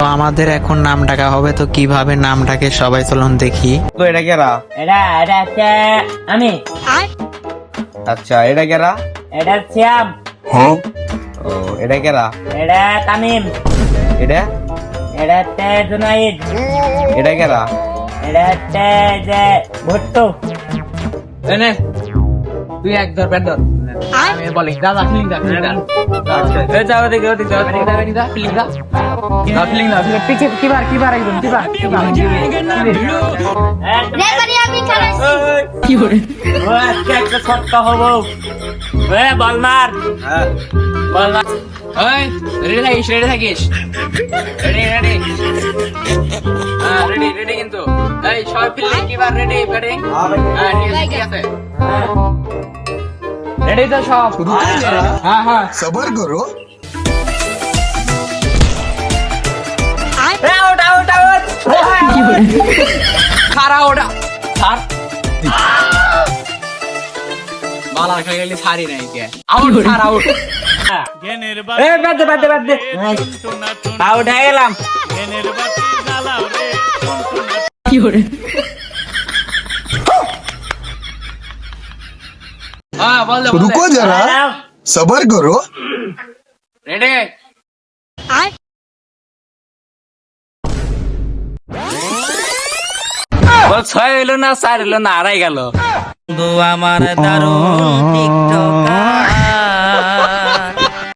তো আমাদের এখন নাম ডাকা হবে তো কীভাবে নাম ডাকে সবাই চলুন দেখি। তো এটা কেরা এটা এটা হচ্ছে আমি। আচ্ছা এটা কেরা এটা শ্যাম ও এটা কেরা এটা তামিম। এটা? এটা হচ্ছে জুনাইদ। এটা কেরা এটা হচ্ছে যে ভুট্টু। এনে তুই এক ধর ব্যাট ধর। আমি বলিং দা ফিলিং দা ফিলিং দা। এ যাও দেখো দেখো যাও ফিলিং দা ফিলিং দা। ফিলিং দা দা ফিলিং দা। পিছে কিবার কিবার একদম কিবার কিবার রেফারি আমি খেলাচ্ছি ও আজকে একটা সত্য হব। এ বল মার বল মার ওই রেডি থাকিস রেডি থাকিস? রেডি রেডি হ্যাঁ রেডি রেডি কিন্তু। এই সবাই ফিলিং কিবার রেডি ব্যাটিং হ্যাঁ ঠিক আছে রেডি তো সব? হ্যাঁ, হ্যাঁ হ্যাঁ সবার করো। আউট আউট আউট খারা ওটা। ছাড়। বালা খেয়ে গেলি ছাড়ি নাই কে। আউট ছাড় আউট এ বাদ দে বাদ দে বাদ দে। আউট হয়ে গেলাম। কি হরে रुको जरा सबर करो রেডি বল ছয় হইলো না চার হইলো না আড়াই গেল আমার দারুণ টিকটক